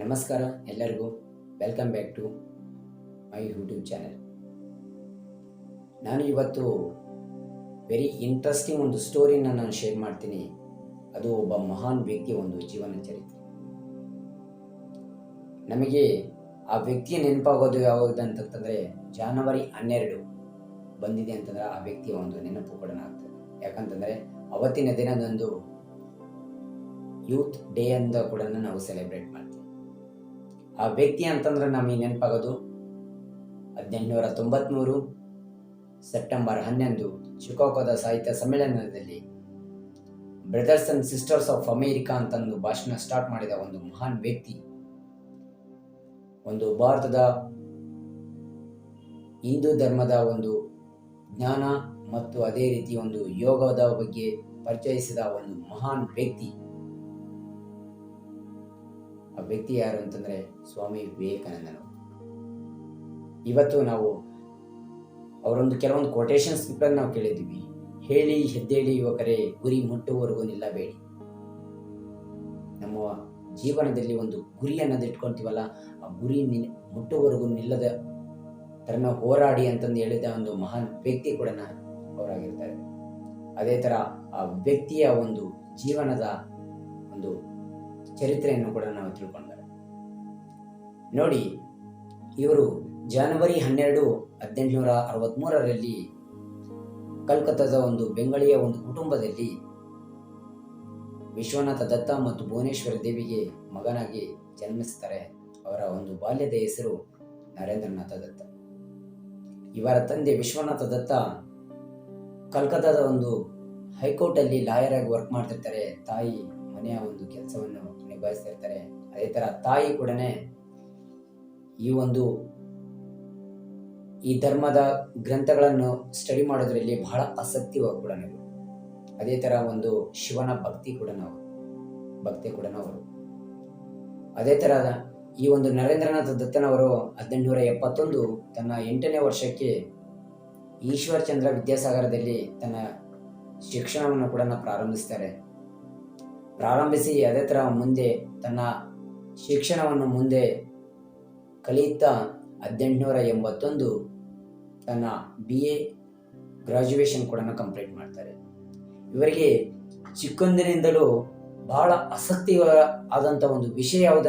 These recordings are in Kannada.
ನಮಸ್ಕಾರ ಎಲ್ಲರಿಗೂ. Welcome back to my YouTube channel ನಾನು ಇವತ್ತು ವೆರಿ ಇಂಟ್ರೆಸ್ಟಿಂಗ್ ಒಂದು ಸ್ಟೋರಿನ ನಾನು ಶೇರ್ ಮಾಡ್ತೀನಿ. ಅದು ಒಬ್ಬ ಮಹಾನ್ ವ್ಯಕ್ತಿಯ ಒಂದು ಜೀವನ ಚರಿತ್ರೆ. ನಮಗೆ ಆ ವ್ಯಕ್ತಿಯ ನೆನಪಾಗೋದು ಯಾವುದು ಅಂತಂತಂದರೆ ಜಾನವರಿ ಹನ್ನೆರಡು ಬಂದಿದೆ ಅಂತಂದರೆ ಆ ವ್ಯಕ್ತಿಯ ಒಂದು ನೆನಪು ಕೂಡ ಆಗ್ತದೆ. ಯಾಕಂತಂದರೆ ಅವತ್ತಿನ ದಿನದಂದು ಯೂತ್ ಡೇ ಅಂತ ಕೂಡ ನಾವು ಸೆಲೆಬ್ರೇಟ್ ಮಾಡ್ತೀವಿ. ಆ ವ್ಯಕ್ತಿ ಅಂತಂದ್ರೆ ನಮಗೆ ನೆನಪಾಗೋದು ಹದಿನೆಂಟುನೂರ ತೊಂಬತ್ಮೂರು ಸೆಪ್ಟೆಂಬರ್ ಹನ್ನೊಂದು ಚಿಕಾಗೋದ ಸಾಹಿತ್ಯ ಸಮ್ಮೇಳನದಲ್ಲಿ brothers and sisters of America ಅಂತಂದು ಭಾಷಣ ಸ್ಟಾರ್ಟ್ ಮಾಡಿದ ಒಂದು ಮಹಾನ್ ವ್ಯಕ್ತಿ. ಒಂದು ಭಾರತದ ಹಿಂದೂ ಧರ್ಮದ ಒಂದು ಜ್ಞಾನ ಮತ್ತು ಅದೇ ರೀತಿ ಒಂದು ಯೋಗದ ಬಗ್ಗೆ ಪರಿಚಯಿಸಿದ ಒಂದು ಮಹಾನ್ ವ್ಯಕ್ತಿ. ಆ ವ್ಯಕ್ತಿ ಯಾರು ಅಂತಂದ್ರೆ ಸ್ವಾಮಿ ವಿವೇಕಾನಂದನು ಇವತ್ತು ನಾವು ಅವರೊಂದು ಕೆಲವೊಂದು ಕೊಟೇಶನ್ಸ್ ನಾವು ಕೇಳಿದ್ದೀವಿ. ಹೇಳಿ, ಹೆದ್ದೇಳಿ ಯುವಕರೇ, ಗುರಿ ಮುಟ್ಟುವವರೆಗೂ ನಿಲ್ಲಬೇಡಿ. ನಮ್ಮ ಜೀವನದಲ್ಲಿ ಒಂದು ಗುರಿ ಅನ್ನೋದು ಇಟ್ಕೊಂತೀವಲ್ಲ, ಆ ಗುರಿ ನಿ, ಮುಟ್ಟುವವರೆಗೂ ನಿಲ್ಲದ ತರನ್ನ ಹೋರಾಡಿ ಅಂತಂದು ಹೇಳಿದ ಒಂದು ಮಹಾನ್ ವ್ಯಕ್ತಿ ಕೂಡ ಅವರಾಗಿರ್ತಾರೆ. ಅದೇ ಥರ ಆ ವ್ಯಕ್ತಿಯ ಒಂದು ಜೀವನದ ಒಂದು ಚರಿತ್ರೆಯನ್ನು ಕೂಡ ನಾವು ತಿಳ್ಕೊಂಡಾರೆ ನೋಡಿ, ಇವರು ಜನವರಿ ಹನ್ನೆರಡು ಹದಿನೆಂಟುನೂರ ಅರವತ್ತ್ಮೂರರಲ್ಲಿ ಕಲ್ಕತ್ತಾದ ಒಂದು ಬೆಂಗಳಿಯ ಒಂದು ಕುಟುಂಬದಲ್ಲಿ ವಿಶ್ವನಾಥ ದತ್ತ ಮತ್ತು ಭುವನೇಶ್ವರ ದೇವಿಗೆ ಮಗನಾಗಿ ಜನ್ಮಿಸ್ತಾರೆ ಅವರ ಒಂದು ಬಾಲ್ಯದ ಹೆಸರು ನರೇಂದ್ರನಾಥ ದತ್ತ. ಇವರ ತಂದೆ ವಿಶ್ವನಾಥ ದತ್ತ ಕಲ್ಕತ್ತಾದ ಒಂದು ಹೈಕೋರ್ಟಲ್ಲಿ ಲಾಯರ್ ಆಗಿ ವರ್ಕ್ ಮಾಡ್ತಿರ್ತಾರೆ ತಾಯಿ ಮನೆಯ ಒಂದು ಕೆಲಸವನ್ನು ನಿಭಾಯಿಸ್ತಿರ್ತಾರೆ ಅದೇ ಥರ ತಾಯಿ ಕೂಡ ಈ ಒಂದು ಈ ಧರ್ಮದ ಗ್ರಂಥಗಳನ್ನು ಸ್ಟಡಿ ಮಾಡೋದ್ರಲ್ಲಿ ಬಹಳ ಆಸಕ್ತಿ ಕೂಡ ಅದೇ ಥರ ಒಂದು ಶಿವನ ಭಕ್ತಿ ಕೂಡ ನಾವು, ಭಕ್ತಿ ಕೂಡ ಅವರು ಅದೇ ಥರ ಈ ಒಂದು ನರೇಂದ್ರನಾಥ ದತ್ತನವರು ಹದಿನೆಂಟುನೂರ ಎಪ್ಪತ್ತೊಂದು ತನ್ನ ಎಂಟನೇ ವರ್ಷಕ್ಕೆ ಈಶ್ವರ್ ಚಂದ್ರ ವಿದ್ಯಾಸಾಗರದಲ್ಲಿ ತನ್ನ ಶಿಕ್ಷಣವನ್ನು ಕೂಡ ಪ್ರಾರಂಭಿಸ್ತಾರೆ. ಪ್ರಾರಂಭಿಸಿ ಅದೇ ಥರ ಮುಂದೆ ತನ್ನ ಶಿಕ್ಷಣವನ್ನು ಮುಂದೆ ಕಲಿಯುತ್ತಾ ಹದಿನೆಂಟುನೂರ ಎಂಬತ್ತೊಂದು ತನ್ನ ಬಿ ಎ ಗ್ರಾಜ್ಯುವೇಷನ್ ಕೂಡ ಕಂಪ್ಲೀಟ್ ಮಾಡ್ತಾರೆ. ಇವರಿಗೆ ಚಿಕ್ಕಂದಿನಿಂದಲೂ ಬಹಳ ಆಸಕ್ತಿ ಆದಂಥ ಒಂದು ವಿಷಯ ಯಾವುದು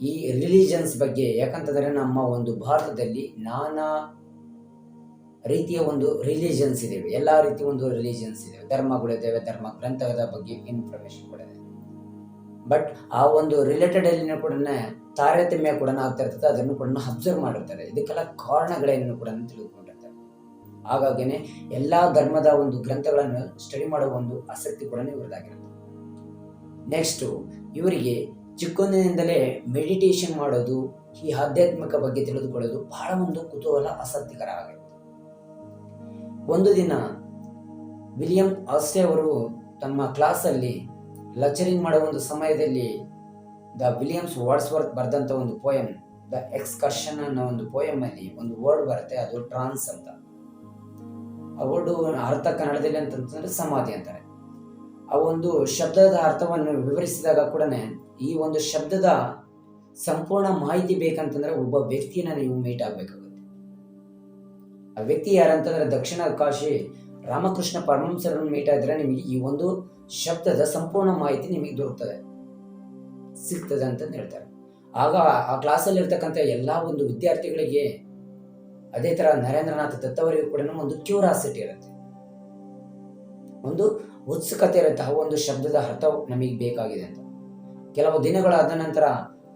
ಈ ರಿಲಿಜನ್ಸ್ ಬಗ್ಗೆ, ಯಾಕಂತಂದರೆ ನಮ್ಮ ಒಂದು ಭಾರತದಲ್ಲಿ ನಾನಾ ರೀತಿಯ ಒಂದು ರಿಲಿಜನ್ಸ್ ಇದ್ದಾವೆ ಎಲ್ಲ ರೀತಿಯ ಒಂದು ರಿಲಿಜನ್ಸ್ ಇದಾವೆ. ಧರ್ಮಗಳಿದ್ದಾವೆ ಧರ್ಮ ಗ್ರಂಥದ ಬಗ್ಗೆ ಇನ್ಫಾರ್ಮೇಶನ್ ಕೂಡ ಬಟ್ ಆ ಒಂದು ರಿಲೇಟೆಡ್ ಅಲ್ಲಿ ಕೂಡ ತಾರತಮ್ಯ ಕೂಡ ಆಗ್ತಾ ಇರ್ತದೆ. ಅದನ್ನು ಕೂಡ ಅಬ್ಸರ್ವ್ ಮಾಡಿರ್ತಾರೆ. ಇದಕ್ಕೆಲ್ಲ ಕಾರಣಗಳೇನು ಕೂಡ ತಿಳಿದುಕೊಂಡಿರ್ತಾರೆ ಹಾಗಾಗಿನೇ ಎಲ್ಲ ಧರ್ಮದ ಒಂದು ಗ್ರಂಥಗಳನ್ನು ಸ್ಟಡಿ ಮಾಡುವ ಒಂದು ಆಸಕ್ತಿ ಕೂಡ ಇವರದಾಗಿರುತ್ತೆ ನೆಕ್ಸ್ಟು ಇವರಿಗೆ ಚಿಕ್ಕಂದಿನಿಂದಲೇ ಮೆಡಿಟೇಷನ್ ಮಾಡೋದು, ಈ ಆಧ್ಯಾತ್ಮಿಕ ಬಗ್ಗೆ ತಿಳಿದುಕೊಳ್ಳೋದು ಬಹಳ ಒಂದು ಕುತೂಹಲ, ಆಸಕ್ತಿಕರ ಆಗುತ್ತೆ ಒಂದು ದಿನ ವಿಲಿಯಂ ಆಸ್ಟೆ ಅವರು ತಮ್ಮ ಕ್ಲಾಸಲ್ಲಿ ಲೆಕ್ಚರಿಂಗ್ ಮಾಡೋ ಒಂದು ಸಮಯದಲ್ಲಿ ದ ವಿಲಿಯಮ್ಸ್ ವರ್ಡ್ಸ್ವರ್ತ್ ಬರೆದಂಥ ಒಂದು ಪೋಯಮ್ ದ ಎಕ್ಸ್ಕರ್ಷನ್ ಅನ್ನೋ ಒಂದು ಪೋಯಮಲ್ಲಿ ಒಂದು ವರ್ಡ್ ಬರುತ್ತೆ, ಅದು ಟ್ರಾನ್ಸ್ ಅಂತ. ಆ ವರ್ಡು ಅರ್ಥ ಕನ್ನಡದಲ್ಲಿ ಅಂತಂತಂದ್ರೆ ಸಮಾಧಿ ಅಂತಾರೆ. ಆ ಒಂದು ಶಬ್ದದ ಅರ್ಥವನ್ನು ವಿವರಿಸಿದಾಗ ಕೂಡ ಈ ಒಂದು ಶಬ್ದದ ಸಂಪೂರ್ಣ ಮಾಹಿತಿ ಬೇಕಂತಂದ್ರೆ ಒಬ್ಬ ವ್ಯಕ್ತಿನ ನೀವು ಮೀಟ್ ಆಗಬೇಕಾಗುತ್ತೆ ಆ ವ್ಯಕ್ತಿ ಯಾರಂತಂದ್ರೆ ದಕ್ಷಿಣ ಕಾಶಿ ರಾಮಕೃಷ್ಣ ಪರಮಹಂಸರನ್ನು ಮೀಟ್ ಆದ್ರೆ ನಿಮಗೆ ಈ ಒಂದು ಶಬ್ದದ ಸಂಪೂರ್ಣ ಮಾಹಿತಿ ನಿಮಗೆ ದೊರಕ್ತದೆ. ಸಿಗ್ತದೆ ಅಂತ ಹೇಳ್ತಾರೆ. ಆಗ ಆ ಕ್ಲಾಸಲ್ಲಿ ಇರ್ತಕ್ಕಂಥ ಎಲ್ಲ ಒಂದು ವಿದ್ಯಾರ್ಥಿಗಳಿಗೆ ಅದೇ ತರ ನರೇಂದ್ರನಾಥ್ ದತ್ತವರಿಗೂ ಕೂಡ ಒಂದು ಕ್ಯೂರಾಸಿಟಿ ಇರುತ್ತೆ. ಒಂದು ಉತ್ಸುಕತೆ ಇರುತ್ತೆ, ಆ ಒಂದು ಶಬ್ದದ ಅರ್ಥ ನಮಗೆ ಬೇಕಾಗಿದೆ ಅಂತ. ಕೆಲವು ದಿನಗಳಾದ ನಂತರ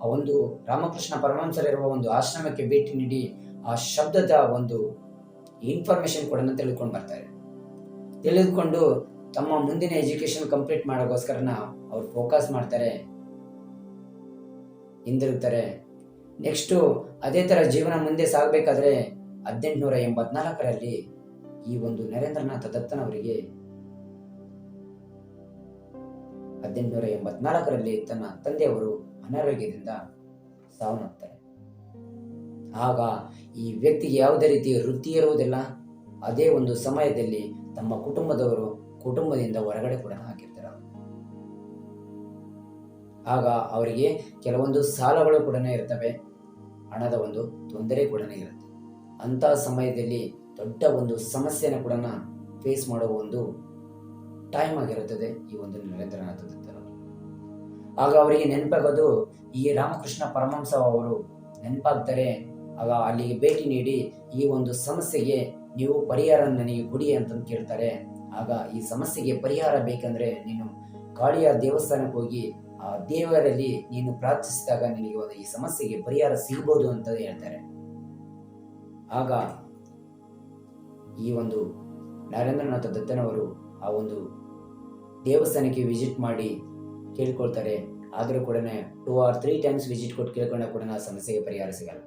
ಆ ಒಂದು ರಾಮಕೃಷ್ಣ ಪರಮಹಂಸರಿರುವ ಒಂದು ಆಶ್ರಮಕ್ಕೆ ಭೇಟಿ ನೀಡಿ ಆ ಶಬ್ದದ ಒಂದು ಇನ್ಫಾರ್ಮೇಶನ್ ಕೂಡ ತಿಳಿದುಕೊಂಡು ಬರ್ತಾರೆ. ತಿಳಿದುಕೊಂಡು ತಮ್ಮ ಮುಂದಿನ ಎಜುಕೇಶನ್ ಕಂಪ್ಲೀಟ್ ಮಾಡೋಕ್ಕೋಸ್ಕರನ ಅವ್ರು ಫೋಕಸ್ ಮಾಡ್ತಾರೆ, ಹಿಂದಿರುಗ್ತಾರೆ. ನೆಕ್ಸ್ಟು ಅದೇ ಥರ ಜೀವನ ಮುಂದೆ ಸಾಗಬೇಕಾದ್ರೆ ಹದಿನೆಂಟುನೂರ ಎಂಬತ್ನಾಲ್ಕರಲ್ಲಿ ಈ ಒಂದು ನರೇಂದ್ರನಾಥ ದತ್ತನವರಿಗೆ ಹದಿನೆಂಟುನೂರ ಎಂಬತ್ನಾಲ್ಕರಲ್ಲಿ ತನ್ನ ತಂದೆಯವರು ಅನಾರೋಗ್ಯದಿಂದ ಸಾವನ್ನಪ್ತಾರೆ. ಆಗ ಈ ವ್ಯಕ್ತಿಗೆ ಯಾವುದೇ ರೀತಿ ವೃತ್ತಿ ಇರುವುದಿಲ್ಲ. ಅದೇ ಒಂದು ಸಮಯದಲ್ಲಿ ತಮ್ಮ ಕುಟುಂಬದವರು ಕುಟುಂಬದಿಂದ ಹೊರಗಡೆ ಕೂಡ ಹಾಕಿರ್ತಾರೆ. ಆಗ ಅವರಿಗೆ ಕೆಲವೊಂದು ಸಾಲಗಳು ಕೂಡ ಇರ್ತವೆ. ಹಣದ ಒಂದು ತೊಂದರೆ ಕೂಡ ಇರುತ್ತೆ. ಅಂಥ ಸಮಯದಲ್ಲಿ ದೊಡ್ಡ ಒಂದು ಸಮಸ್ಯೆನ ಕೂಡ ಫೇಸ್ ಮಾಡುವ ಒಂದು ಟೈಮ್ ಆಗಿರುತ್ತದೆ ಈ ಒಂದು ನರೇಂದ್ರನಾಥ ದತ್ತರು ಆಗ ಅವರಿಗೆ ನೆನಪಾಗೋದು ಈ ರಾಮಕೃಷ್ಣ ಪರಮಹಂಸ ಅವರು ನೆನಪಾಗ್ತಾರೆ ಆಗ ಅಲ್ಲಿಗೆ ಭೇಟಿ ನೀಡಿ ಈ ಒಂದು ಸಮಸ್ಯೆಗೆ ನೀವು ಪರಿಹಾರ ನನಗೆ ಕೊಡಿ ಅಂತಂದು ಕೇಳ್ತಾರೆ. ಆಗ ಈ ಸಮಸ್ಯೆಗೆ ಪರಿಹಾರ ಬೇಕಂದ್ರೆ ನೀನು ಕಾಳಿಯ ದೇವಸ್ಥಾನಕ್ಕೆ ಹೋಗಿ ಆ ದೇವರಲ್ಲಿ ನೀನು ಪ್ರಾರ್ಥಿಸಿದಾಗ ನಿನಗೆ ಒಂದು ಈ ಸಮಸ್ಯೆಗೆ ಪರಿಹಾರ ಸಿಗ್ಬೋದು ಅಂತ ಹೇಳ್ತಾರೆ. ಆಗ ಈ ಒಂದು ನರೇಂದ್ರನಾಥ ದತ್ತನವರು ಆ ಒಂದು ದೇವಸ್ಥಾನಕ್ಕೆ ವಿಸಿಟ್ ಮಾಡಿ ಕೇಳ್ಕೊಳ್ತಾರೆ. ಆದರೂ ಕೂಡ two or three times visit ಕೊಟ್ಟು ಕೇಳ್ಕೊಂಡ ಕೂಡ ಆ ಸಮಸ್ಯೆಗೆ ಪರಿಹಾರ ಸಿಗಲ್ಲ.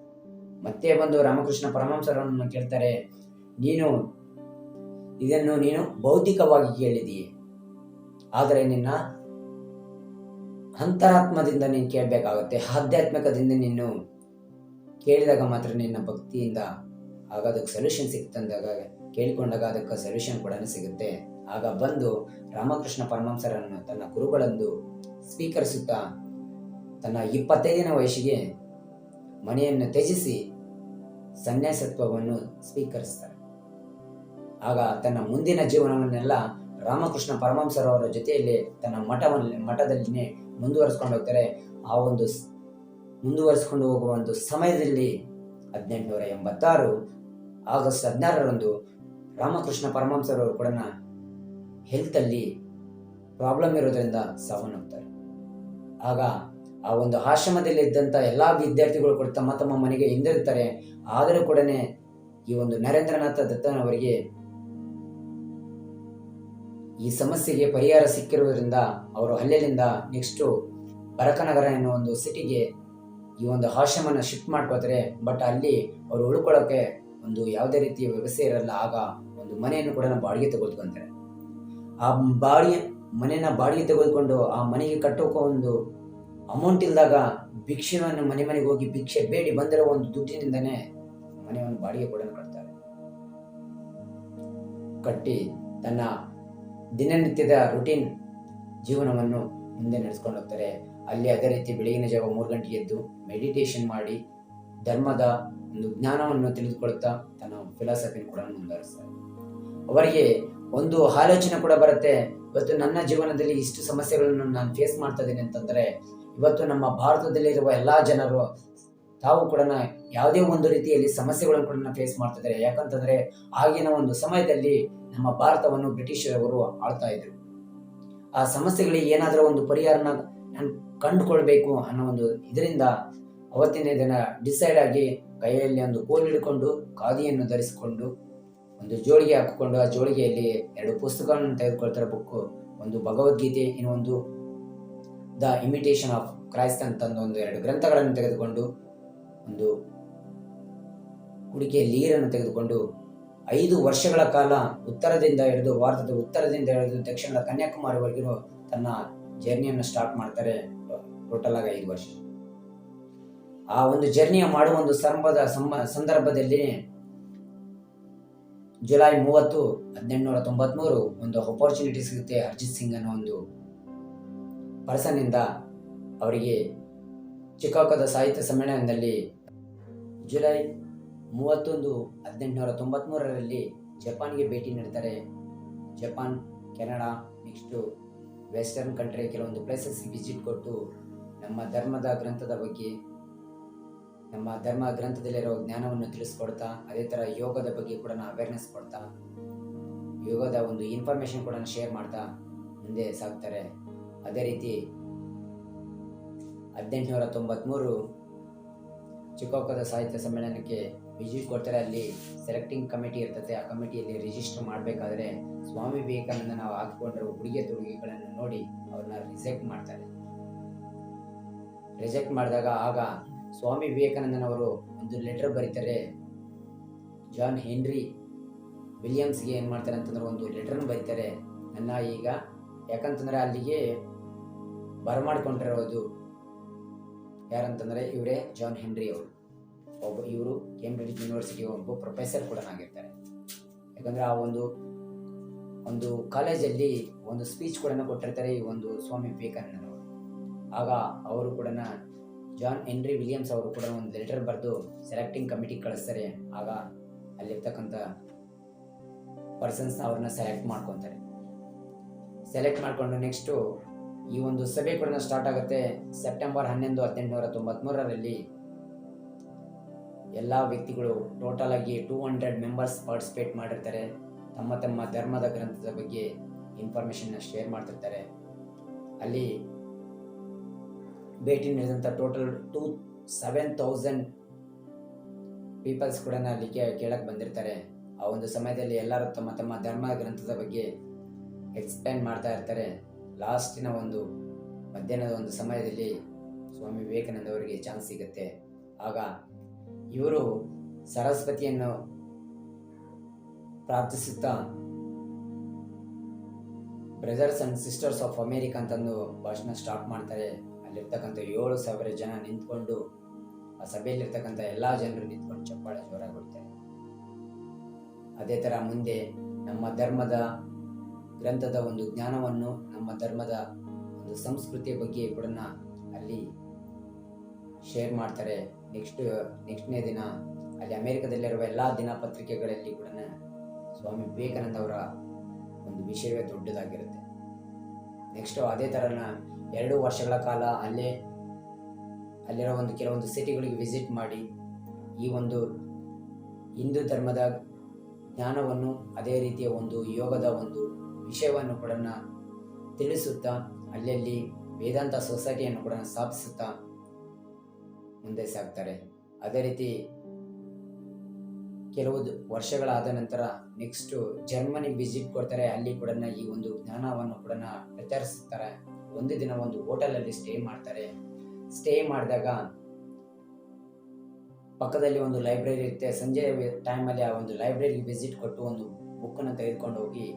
ಮತ್ತೆ ಬಂದು ರಾಮಕೃಷ್ಣ ಪರಮಹಂಸರನ್ನು ಕೇಳ್ತಾರೆ, ನೀನು ಇದನ್ನು ನೀನು ಬೌದ್ಧಿಕವಾಗಿ ಕೇಳಿದೀಯ ಆದರೆ ನಿನ್ನ ಅಂತರಾತ್ಮದಿಂದ ನೀನು ಕೇಳಬೇಕಾಗುತ್ತೆ. ಆಧ್ಯಾತ್ಮಿಕದಿಂದ ನೀನು ಕೇಳಿದಾಗ ಮಾತ್ರ ನಿನ್ನ ಭಕ್ತಿಯಿಂದ ಆಗ ಅದಕ್ಕೆ ಸೊಲ್ಯೂಷನ್ ಸಿಕ್ತಂದಾಗ ಕೇಳಿಕೊಂಡಾಗ ಅದಕ್ಕೆ ಸೊಲ್ಯೂಷನ್ ಕೂಡ ಸಿಗುತ್ತೆ. ಆಗ ಬಂದು ರಾಮಕೃಷ್ಣ ಪರಮಹಂಸರನ್ನು ತನ್ನ ಗುರುಗಳಂದು ಸ್ವೀಕರಿಸುತ್ತಾ, ತನ್ನ ಇಪ್ಪತ್ತೈದನೇ ವಯಸ್ಸಿಗೆ ಮನೆಯನ್ನು ತ್ಯಜಿಸಿ ಸನ್ಯಾಸತ್ವವನ್ನು ಸ್ವೀಕರಿಸ್ತಾರೆ. ಆಗ ತನ್ನ ಮುಂದಿನ ಜೀವನವನ್ನೆಲ್ಲ ರಾಮಕೃಷ್ಣ ಪರಮಹಂಸರವರ ಜೊತೆಯಲ್ಲಿ ತನ್ನ ಮಠವನ್ನು ಮಠದಲ್ಲಿನೇ ಮುಂದುವರಿಸ್ಕೊಂಡು ಹೋಗ್ತಾರೆ. ಆ ಒಂದು ಮುಂದುವರಿಸ್ಕೊಂಡು ಹೋಗುವ ಒಂದು ಸಮಯದಲ್ಲಿ ಹದಿನೆಂಟುನೂರ ಎಂಬತ್ತಾರು ಆಗಸ್ಟ್ ಹದಿನಾರರಂದು ರಾಮಕೃಷ್ಣ ಪರಮಹಂಸರವರು ಕೂಡ ಹೆಲ್ತಲ್ಲಿ ಪ್ರಾಬ್ಲಮ್ ಇರೋದ್ರಿಂದ ಸಾವನ್ನಪ್ತಾರೆ. ಆಗ ಆ ಒಂದು ಆಶ್ರಮದಲ್ಲಿ ಇದ್ದಂಥ ಎಲ್ಲ ವಿದ್ಯಾರ್ಥಿಗಳು ಕೂಡ ತಮ್ಮ ತಮ್ಮ ಮನೆಗೆ ಹಿಂದಿರುತ್ತಾರೆ ಆದರೂ ಕೂಡ ಈ ಒಂದು ನರೇಂದ್ರನಾಥ ದತ್ತನವರಿಗೆ ಈ ಸಮಸ್ಯೆಗೆ ಪರಿಹಾರ ಸಿಕ್ಕಿರುವುದರಿಂದ ಅವರು ಅಲ್ಲಿಂದ ನೆಕ್ಸ್ಟು ಬರಕನಗರ ಎನ್ನುವ ಒಂದು ಸಿಟಿಗೆ ಈ ಒಂದು ಆಶ್ರಮನ ಶಿಫ್ಟ್ ಮಾಡ್ಕೋತಾರೆ ಬಟ್ ಅಲ್ಲಿ ಅವರು ಉಳ್ಕೊಳ್ಳೋಕೆ ಒಂದು ಯಾವುದೇ ರೀತಿಯ ವ್ಯವಸ್ಥೆ ಇರಲ್ಲ. ಆಗ ಒಂದು ಮನೆಯನ್ನು ಕೂಡ ಬಾಡಿಗೆ ತೆಗೆದುಕೊಂತಾರೆ. ಆ ಬಾಡಿಗೆ ಮನೆಯನ್ನ ಬಾಡಿಗೆ ತೆಗೆದುಕೊಂಡು ಆ ಮನೆಗೆ ಕಟ್ಟೋಕೆ ಒಂದು ಅಮೌಂಟ್ ಇಲ್ದಾಗ ಭಿಕ್ಷೆಯನ್ನು ಮನೆ ಮನೆಗೆ ಹೋಗಿ ಭಿಕ್ಷೆ ಬೇಡಿ ಬಂದಿರೋ ಒಂದು ದುಡ್ಡಿನಿಂದನೇ ಮನೆಯನ್ನು ಬಾಡಿಗೆ ಕೂಡ ಕಟ್ತಾರೆ. ಕಟ್ಟಿ ತನ್ನ ದಿನನಿತ್ಯದ ರುಟೀನ್ ಜೀವನವನ್ನು ಮುಂದೆ ನಡೆಸ್ಕೊಂಡು ಹೋಗ್ತಾರೆ. ಅಲ್ಲಿ ಅದೇ ರೀತಿ ಬೆಳಗಿನ ಜಾವ ಮೂರು ಗಂಟೆಗೆ ಎದ್ದು ಮೆಡಿಟೇಷನ್ ಮಾಡಿ ಧರ್ಮದ ಒಂದು ಜ್ಞಾನವನ್ನು ತಿಳಿದುಕೊಳ್ತಾ ತನ್ನ ಫಿಲಾಸಫಿನ ಕೂಡ ಮುಂದುವರಿಸ್ತಾರೆ. ಅವರಿಗೆ ಒಂದು ಆಲೋಚನೆ ಕೂಡ ಬರುತ್ತೆ. ಇವತ್ತು ನನ್ನ ಜೀವನದಲ್ಲಿ ಇಷ್ಟು ಸಮಸ್ಯೆಗಳನ್ನು ನಾನು ಫೇಸ್ ಮಾಡ್ತಾ ಇದ್ದೀನಿ ಅಂತಂದರೆ ಇವತ್ತು ನಮ್ಮ ಭಾರತದಲ್ಲಿರುವ ಎಲ್ಲ ಜನರು ತಾವು ಕೂಡ ಯಾವುದೇ ಒಂದು ರೀತಿಯಲ್ಲಿ ಸಮಸ್ಯೆಗಳನ್ನು ಕೂಡ ಫೇಸ್ ಮಾಡ್ತಿದ್ದಾರೆ. ಯಾಕಂತಂದ್ರೆ ಆಗಿನ ಒಂದು ಸಮಯದಲ್ಲಿ ನಮ್ಮ ಭಾರತವನ್ನು ಬ್ರಿಟಿಷರವರು ಆಳ್ತಾ ಇದ್ರು. ಆ ಸಮಸ್ಯೆಗಳಿಗೆ ಏನಾದರೂ ಒಂದು ಪರಿಹಾರನ ನಾನು ಕಂಡುಕೊಳ್ಬೇಕು ಅನ್ನೋ ಒಂದು ಇದರಿಂದ ಅವತ್ತಿನ ದಿನ ಡಿಸೈಡ್ ಆಗಿ ಕೈಯಲ್ಲಿ ಒಂದು ಕೋಲ್ ಹಿಡ್ಕೊಂಡು, ಖಾದಿಯನ್ನು ಧರಿಸಿಕೊಂಡು, ಒಂದು ಜೋಳಿಗೆ ಹಾಕಿಕೊಂಡು, ಆ ಜೋಳಿಗೆಯಲ್ಲಿ ಎರಡು ಪುಸ್ತಕಗಳನ್ನು ತೆಗೆದುಕೊಳ್ತಾರೆ ಬುಕ್ಕು ಒಂದು ಭಗವದ್ಗೀತೆ, ಇನ್ನೊಂದು ದ ಇಮಿಟೇಷನ್ ಆಫ್ ಕ್ರೈಸ್ಟ್ ಅಂತಂದು ಒಂದು ಎರಡು ಗ್ರಂಥಗಳನ್ನು ತೆಗೆದುಕೊಂಡು, ಒಂದು ಕುಡಿಕೆಯ ನೀರನ್ನು ತೆಗೆದುಕೊಂಡು ಐದು ವರ್ಷಗಳ ಕಾಲ ಉತ್ತರದಿಂದ ಹಿಡಿದು ಭಾರತದ ಉತ್ತರದಿಂದ ಹಿಡಿದು ದಕ್ಷಿಣದ ಕನ್ಯಾಕುಮಾರಿವರೆಗೂ ತನ್ನ ಜರ್ನಿಯನ್ನು ಸ್ಟಾರ್ಟ್ ಮಾಡ್ತಾರೆ ಟೋಟಲ್ ಆಗಿ ಐದು ವರ್ಷ. ಆ ಒಂದು ಜರ್ನಿಯ ಮಾಡುವ ಒಂದು ಸಂಬದ ಸಂಬ, ಸಂದರ್ಭದಲ್ಲಿ ಜುಲೈ ಮೂವತ್ತು ಹದಿನೆಂಟುನೂರ ತೊಂಬತ್ಮೂರು ಒಂದು ಅಪರ್ಚುನಿಟಿ ಸಿಗುತ್ತೆ ಅರ್ಜಿತ್ ಸಿಂಗ್ ಅನ್ನೋ ಒಂದು ಪರ್ಸನ್ನಿಂದ ಅವರಿಗೆ ಚಿಕಾಗೋದ ಸಾಹಿತ್ಯ ಸಮ್ಮೇಳನದಲ್ಲಿ ಜುಲೈ ಮೂವತ್ತೊಂದು ಹದಿನೆಂಟುನೂರ ತೊಂಬತ್ತ್ಮೂರರಲ್ಲಿ ಜಪಾನ್ಗೆ ಭೇಟಿ ನೀಡ್ತಾರೆ. Japan, Canada, next western country ಕೆಲವೊಂದು ಪ್ಲೇಸಸ್ಗೆ ವಿಸಿಟ್ ಕೊಟ್ಟು ನಮ್ಮ ಧರ್ಮದ ಗ್ರಂಥದ ಬಗ್ಗೆ, ನಮ್ಮ ಧರ್ಮ ಗ್ರಂಥದಲ್ಲಿರೋ ಜ್ಞಾನವನ್ನು ತಿಳಿಸ್ಕೊಡ್ತಾ, ಅದೇ ಥರ ಯೋಗದ ಬಗ್ಗೆ ಕೂಡ ಅವೇರ್ನೆಸ್ ಕೊಡ್ತಾ, ಯೋಗದ ಒಂದು ಇನ್ಫಾರ್ಮೇಷನ್ ಕೂಡ ಶೇರ್ ಮಾಡ್ತಾ ಮುಂದೆ ಸಾಗ್ತಾರೆ. ಅದೇ ರೀತಿ ಹದಿನೆಂಟುನೂರ ತೊಂಬತ್ತ್ಮೂರು ಚಿಕಾಗೋದ ಸಾಹಿತ್ಯ ಸಮ್ಮೇಳನಕ್ಕೆ ವಿಸಿಟ್ ಕೊಡ್ತಾರೆ. ಅಲ್ಲಿ ಸೆಲೆಕ್ಟಿಂಗ್ ಕಮಿಟಿ ಇರ್ತದೆ. ಆ ಕಮಿಟಿಯಲ್ಲಿ ರಿಜಿಸ್ಟರ್ ಮಾಡಬೇಕಾದ್ರೆ ಸ್ವಾಮಿ ವಿವೇಕಾನಂದ ನಾವು ಹಾಕಿಕೊಂಡಿರುವ ಉಡುಗೆ ತೊಡುಗೆಗಳನ್ನು ನೋಡಿ ಅವ್ರನ್ನ ರಿಜೆಕ್ಟ್ ಮಾಡ್ತಾರೆ. ರಿಜೆಕ್ಟ್ ಮಾಡಿದಾಗ ಆಗ ಸ್ವಾಮಿ ವಿವೇಕಾನಂದನವರು ಒಂದು ಲೆಟರ್ ಬರೀತಾರೆ. ಜಾನ್ ಹೆನ್ರಿ ವಿಲಿಯಮ್ಸ್ಗೆ ಏನು ಮಾಡ್ತಾರೆ ಅಂತಂದ್ರೆ ಒಂದು ಲೆಟರ್ನ ಬರೀತಾರೆ. ನನ್ನ ಈಗ ಯಾಕಂತಂದ್ರೆ ಅಲ್ಲಿಗೆ ಬರಮಾಡ್ಕೊಂಡಿರೋದು ಯಾರಂತಂದರೆ ಇವರೇ ಜಾನ್ ಹೆನ್ರಿ ಅವರು. ಒಬ್ಬ ಇವರು ಕೇಂಬ್ರಿಡ್ಜ್ ಯೂನಿವರ್ಸಿಟಿ ಒಬ್ಬ ಪ್ರೊಫೆಸರ್ ಕೂಡ ಆಗಿರ್ತಾರೆ. ಯಾಕಂದ್ರೆ ಆ ಒಂದು ಒಂದು ಕಾಲೇಜಲ್ಲಿ ಒಂದು ಸ್ಪೀಚ್ ಕೂಡ ಕೊಟ್ಟಿರ್ತಾರೆ ಈ ಒಂದು ಸ್ವಾಮಿ ವಿವೇಕಾನಂದನವರು ಆಗ ಅವರು ಕೂಡ ಜಾನ್ ಹೆನ್ರಿ ವಿಲಿಯಮ್ಸ್ ಅವರು ಕೂಡ ಒಂದು ಲೆಟರ್ ಬರೆದು ಸೆಲೆಕ್ಟಿಂಗ್ ಕಮಿಟಿಗೆ ಕಳಿಸ್ತಾರೆ. ಆಗ ಅಲ್ಲಿರ್ತಕ್ಕಂಥ ಪರ್ಸನ್ಸ್ನ ಅವ್ರನ್ನ ಸೆಲೆಕ್ಟ್ ಮಾಡ್ಕೊತಾರೆ. ಸೆಲೆಕ್ಟ್ ಮಾಡಿಕೊಂಡು ನೆಕ್ಸ್ಟು ಈ ಒಂದು ಸಭೆ ಕೂಡ ಸ್ಟಾರ್ಟ್ ಆಗುತ್ತೆ ಸೆಪ್ಟೆಂಬರ್ ಹನ್ನೊಂದು, ಹದಿನೆಂಟುನೂರ ತೊಂಬತ್ಮೂರರಲ್ಲಿ. ಎಲ್ಲ ವ್ಯಕ್ತಿಗಳು ಟೋಟಲ್ ಆಗಿ ಟೂ ಹಂಡ್ರೆಡ್ ಮೆಂಬರ್ಸ್ ಪಾರ್ಟಿಸಿಪೇಟ್ ಮಾಡಿರ್ತಾರೆ. ತಮ್ಮ ತಮ್ಮ ಧರ್ಮದ ಗ್ರಂಥದ ಬಗ್ಗೆ ಇನ್ಫಾರ್ಮೇಷನ್ನ ಶೇರ್ ಮಾಡ್ತಿರ್ತಾರೆ. ಅಲ್ಲಿ ಭೇಟಿ ನೀಡಿದಂಥ total two seven thousand peoples ಕೂಡ ಅಲ್ಲಿ ಕೇಳಕ್ಕೆ ಕೇಳಕ್ ಬಂದಿರ್ತಾರೆ. ಆ ಒಂದು ಸಮಯದಲ್ಲಿ ಎಲ್ಲರೂ ತಮ್ಮ ತಮ್ಮ ಧರ್ಮ ಗ್ರಂಥದ ಬಗ್ಗೆ ಎಕ್ಸ್ಪ್ಲೇನ್ ಮಾಡ್ತಾ ಇರ್ತಾರೆ. ಲಾಸ್ಟಿನ ಒಂದು ಮಧ್ಯಾಹ್ನದ ಒಂದು ಸಮಯದಲ್ಲಿ ಸ್ವಾಮಿ ವಿವೇಕಾನಂದ ಅವರಿಗೆ ಚಾನ್ಸ್ ಸಿಗುತ್ತೆ. ಆಗ ಇವರು ಸರಸ್ವತಿಯನ್ನು ಪ್ರಾರ್ಥಿಸುತ್ತಾ brothers and sisters of America ಅಂತಂದು ಭಾಷಣ ಸ್ಟಾರ್ಟ್ ಮಾಡ್ತಾರೆ. ಅಲ್ಲಿರ್ತಕ್ಕಂಥ ಏಳು ಸಾವಿರ ಜನ ನಿಂತ್ಕೊಂಡು ಆ ಸಭೆಯಲ್ಲಿರ್ತಕ್ಕಂಥ ಎಲ್ಲ ಜನರು ನಿಂತ್ಕೊಂಡು ಚಪ್ಪಾಳೆ ಜೋರಾಗಿ ಕೊಡ್ತಾರೆ ಅದೇ ಥರ ಮುಂದೆ ನಮ್ಮ ಧರ್ಮದ ಗ್ರಂಥದ ಒಂದು ಜ್ಞಾನವನ್ನು ನಮ್ಮ ಧರ್ಮದ ಒಂದು ಸಂಸ್ಕೃತಿಯ ಬಗ್ಗೆ ಕೂಡ ಅಲ್ಲಿ ಶೇರ್ ಮಾಡ್ತಾರೆ. ನೆಕ್ಸ್ಟ್, ನೆಕ್ಸ್ಟ್ನೇ ದಿನ ಅಲ್ಲಿ ಅಮೆರಿಕದಲ್ಲಿರುವ ಎಲ್ಲ ದಿನಪತ್ರಿಕೆಗಳಲ್ಲಿ ಕೂಡ ಸ್ವಾಮಿ ವಿವೇಕಾನಂದ ಅವರ ಒಂದು ವಿಷಯವೇ ದೊಡ್ಡದಾಗಿರುತ್ತೆ. ನೆಕ್ಸ್ಟು ಅದೇ ಥರನ ಎರಡು ವರ್ಷಗಳ ಕಾಲ ಅಲ್ಲೇ, ಅಲ್ಲಿರೋ ಒಂದು ಕೆಲವೊಂದು ಸಿಟಿಗಳಿಗೆ ವಿಸಿಟ್ ಮಾಡಿ ಈ ಒಂದು ಹಿಂದೂ ಧರ್ಮದ ಜ್ಞಾನವನ್ನು ಅದೇ ರೀತಿಯ ಒಂದು ಯೋಗದ ಒಂದು ವಿಷಯವನ್ನು ಕೂಡ ತಿಳಿಸುತ್ತಾ, ಅಲ್ಲಲ್ಲಿ ವೇದಾಂತ ಸೊಸೈಟಿಯನ್ನು ಕೂಡ ಸ್ಥಾಪಿಸುತ್ತಾ ಮುಂದೆ ಸಾಗ್ತಾರೆ. ಅದೇ ರೀತಿ ಕೆಲವು ವರ್ಷಗಳಾದ ನಂತರ ನೆಕ್ಸ್ಟ್ ಜರ್ಮನಿ ವಿಸಿಟ್ ಕೊಡ್ತಾರೆ. ಅಲ್ಲಿ ಕೂಡ ಈ ಒಂದು ಜ್ಞಾನವನ್ನು ಕೂಡ ಪ್ರಚಾರಿಸುತ್ತಾರೆ. ಒಂದು ದಿನ ಒಂದು ಹೋಟೆಲಲ್ಲಿ ಸ್ಟೇ ಮಾಡ್ತಾರೆ. ಸ್ಟೇ ಮಾಡಿದಾಗ ಪಕ್ಕದಲ್ಲಿ ಒಂದು ಲೈಬ್ರರಿ ಇರುತ್ತೆ. ಸಂಜೆ ಟೈಮಲ್ಲಿ ಆ ಒಂದು ಲೈಬ್ರರಿಗೆ ವಿಸಿಟ್ ಕೊಟ್ಟು ಒಂದು ಬುಕ್ಕನ್ನು ತೆಗೆದುಕೊಂಡು ಹೋಗಿ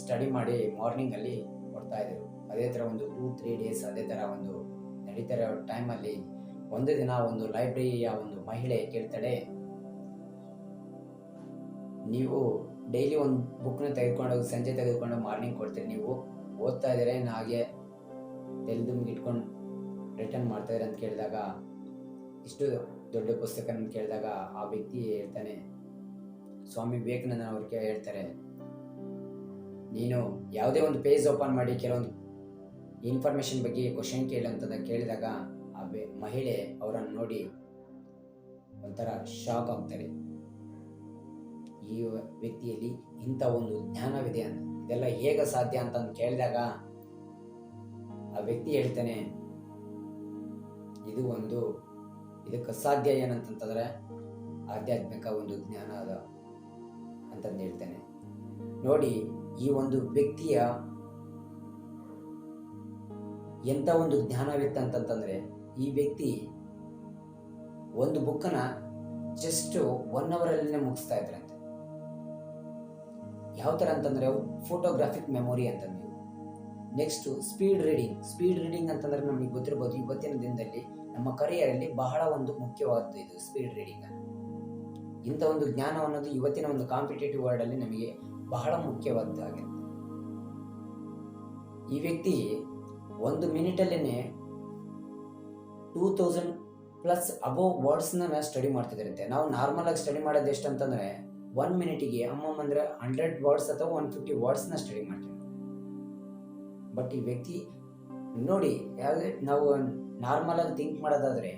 ಸ್ಟಡಿ ಮಾಡಿ ಮಾರ್ನಿಂಗಲ್ಲಿ ಕೊಡ್ತಾ ಇದ್ರು. ಅದೇ ಥರ ಒಂದು ಟೂ ತ್ರೀ ಡೇಸ್ ಅದೇ ಥರ ಒಂದು ನಡೀತಾ ಇರೋ ಟೈಮಲ್ಲಿ ಒಂದೇ ದಿನ ಒಂದು ಲೈಬ್ರರಿಯ ಒಂದು ಮಹಿಳೆ ಕೇಳ್ತಾಳೆ, ನೀವು ಡೈಲಿ ಒಂದು ಬುಕ್ನ ತೆಗೆದುಕೊಂಡು ಸಂಜೆ ತೆಗೆದುಕೊಂಡು ಮಾರ್ನಿಂಗ್ ಕೊಡ್ತೀರಿ. ನೀವು ಓದ್ತಾ ಇದ್ದೀರ ಹಾಗೆ? ತೆಗೆದು ಇಟ್ಕೊಂಡು ರಿಟರ್ನ್ ಮಾಡ್ತಾ ಇದ್ರೆ ಅಂತ ಕೇಳಿದಾಗ, ಇಷ್ಟು ದೊಡ್ಡ ಪುಸ್ತಕನ ಕೇಳಿದಾಗ ಆ ವ್ಯಕ್ತಿ ಹೇಳ್ತಾನೆ, ಸ್ವಾಮಿ ವಿವೇಕಾನಂದ ಅವ್ರಿಗೆ ಹೇಳ್ತಾರೆ ನೀನು ಯಾವುದೇ ಒಂದು ಪೇಜ್ ಓಪನ್ ಮಾಡಿ ಕೆಲವೊಂದು ಇನ್ಫಾರ್ಮೇಷನ್ ಬಗ್ಗೆ ಕ್ವಶನ್ ಕೇಳಂತದ ಕೇಳಿದಾಗ ಆ ಮಹಿಳೆ ಅವರನ್ನು ನೋಡಿ ಒಂಥರ ಶಾಕ್ ಆಗ್ತಾರೆ. ಈ ವ್ಯಕ್ತಿಯಲ್ಲಿ ಇಂಥ ಒಂದು ಜ್ಞಾನವಿದೆ ಅಂತ. ಇದೆಲ್ಲ ಹೇಗೆ ಸಾಧ್ಯ ಅಂತಂದು ಕೇಳಿದಾಗ ಆ ವ್ಯಕ್ತಿ ಹೇಳ್ತಾನೆ, ಇದು ಒಂದು, ಇದಕ್ಕೆ ಸಾಧ್ಯ ಏನಂತಂತಂದ್ರೆ ಆಧ್ಯಾತ್ಮಿಕ ಒಂದು ಜ್ಞಾನ ಅದ ಅಂತಂದು ಹೇಳ್ತೇನೆ. ನೋಡಿ ಈ ಒಂದು ವ್ಯಕ್ತಿಯ ಎಂಥ ಒಂದು ಜ್ಞಾನವಿತ್ತು ಅಂತಂತಂದರೆ, ಈ ವ್ಯಕ್ತಿ ಒಂದು ಬುಕ್ಕನ್ನ ಜಸ್ಟ್ ಒನ್ ಅವರಲ್ಲೇ ಮುಗಿಸ್ತಾ ಇದ್ರಂತೆ. ಯಾವ ಥರ ಅಂತಂದ್ರೆ photographic memory ಅಂತಂದ್ವಿ next speed reading speed reading ಅಂತಂದ್ರೆ ನಮಗೆ ಗೊತ್ತಿರ್ಬೋದು, ಇವತ್ತಿನ ದಿನದಲ್ಲಿ ನಮ್ಮ ಕರಿಯರಲ್ಲಿ ಬಹಳ ಒಂದು ಮುಖ್ಯವಾದದ್ದು ಇದು ಸ್ಪೀಡ್ ರೀಡಿಂಗ್ ಇಂಥ ಒಂದು ಜ್ಞಾನ ಅನ್ನೋದು ಇವತ್ತಿನ ಒಂದು ಕಾಂಪಿಟೇಟಿವ್ ವರ್ಲ್ಡ್ ಅಲ್ಲಿ ನಮಗೆ ಬಹಳ ಮುಖ್ಯವಾದ್ದಾಗಿರುತ್ತೆ ಈ ವ್ಯಕ್ತಿ ಒಂದು ಮಿನಿಟಲ್ಲೇ ಟೂ ತೌಸಂಡ್ ಪ್ಲಸ್ ಅಬೋವ್ ವರ್ಡ್ಸ್ನ ಸ್ಟಡಿ ಮಾಡ್ತಿದ್ರಂತೆ ನಾವು ನಾರ್ಮಲ್ ಆಗಿ ಸ್ಟಡಿ ಮಾಡೋದು ಎಷ್ಟು ಅಂತಂದ್ರೆ ಒನ್ ಮಿನಿಟಿಗೆ ಅಮ್ಮಮ್ಮ ಅಂದ್ರೆ ಹಂಡ್ರೆಡ್ ವರ್ಡ್ಸ್ ಅಥವಾ ಒನ್ ಫಿಫ್ಟಿ ವರ್ಡ್ಸ್ನ ಸ್ಟಡಿ ಮಾಡ್ತೀವಿ ಬಟ್ ಈ ವ್ಯಕ್ತಿ ನೋಡಿ, ಯಾವುದೇ ನಾವು ನಾರ್ಮಲ್ ಆಗಿ ಥಿಂಕ್ ಮಾಡೋದಾದ್ರೆ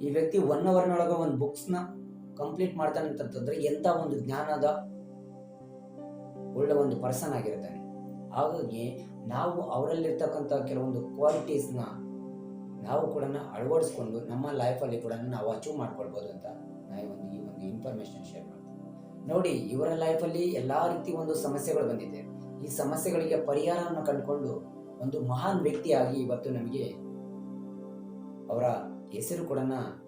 ಈ ವ್ಯಕ್ತಿ ಒನ್ ಅವರ್ನೊಳಗೆ ಒಂದು ಬುಕ್ಸ್ನ ಕಂಪ್ಲೀಟ್ ಮಾಡ್ತಾನೆ ಅಂತಂತಂದ್ರೆ ಎಂಥ ಒಂದು ಜ್ಞಾನದ ಒಳ್ಳೆ ಒಂದು ಪರ್ಸನ್ ಆಗಿರ್ತಾನೆ. ಹಾಗಾಗಿ ನಾವು ಅವರಲ್ಲಿರ್ತಕ್ಕಂಥ ಕೆಲವೊಂದು ಕ್ವಾಲಿಟೀಸ್ನ ನಾವು ಕೂಡ ಅಳವಡಿಸ್ಕೊಂಡು ನಮ್ಮ ಲೈಫಲ್ಲಿ ಕೂಡ ನಾವು ಅಚೀವ್ ಮಾಡ್ಕೊಳ್ಬೋದು ಅಂತ ನಾನು ಒಂದು, ಈ ಒಂದು ಇನ್ಫಾರ್ಮೇಶನ್ ಶೇರ್ ಮಾಡ್ತೀನಿ. ನೋಡಿ, ಇವರ ಲೈಫಲ್ಲಿ ಎಲ್ಲ ರೀತಿ ಒಂದು ಸಮಸ್ಯೆಗಳು ಬಂದಿದೆ. ಈ ಸಮಸ್ಯೆಗಳಿಗೆ ಪರಿಹಾರವನ್ನು ಕಂಡುಕೊಂಡು ಒಂದು ಮಹಾನ್ ವ್ಯಕ್ತಿಯಾಗಿ ಇವತ್ತು ನಮಗೆ ಅವರ ಹೆಸರು ಕೂಡ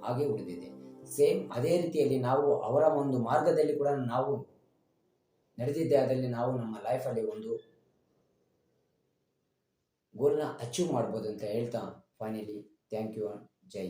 ಹಾಗೆ ಉಳಿದಿದೆ. ಸೇಮ್ ಅದೇ ರೀತಿಯಲ್ಲಿ ನಾವು ಅವರ ಒಂದು ಮಾರ್ಗದಲ್ಲಿ ಕೂಡ ನಾವು ನಡೆದಿದ್ದೆ ಅದರಲ್ಲಿ ನಾವು ನಮ್ಮ ಲೈಫಲ್ಲಿ ಒಂದು ಗೋಲ್ನ ಅಚೀವ್ ಮಾಡ್ಬೋದು ಅಂತ ಹೇಳ್ತಾ ಫೈನಲಿ ಥ್ಯಾಂಕ್ ಯು ಜೈ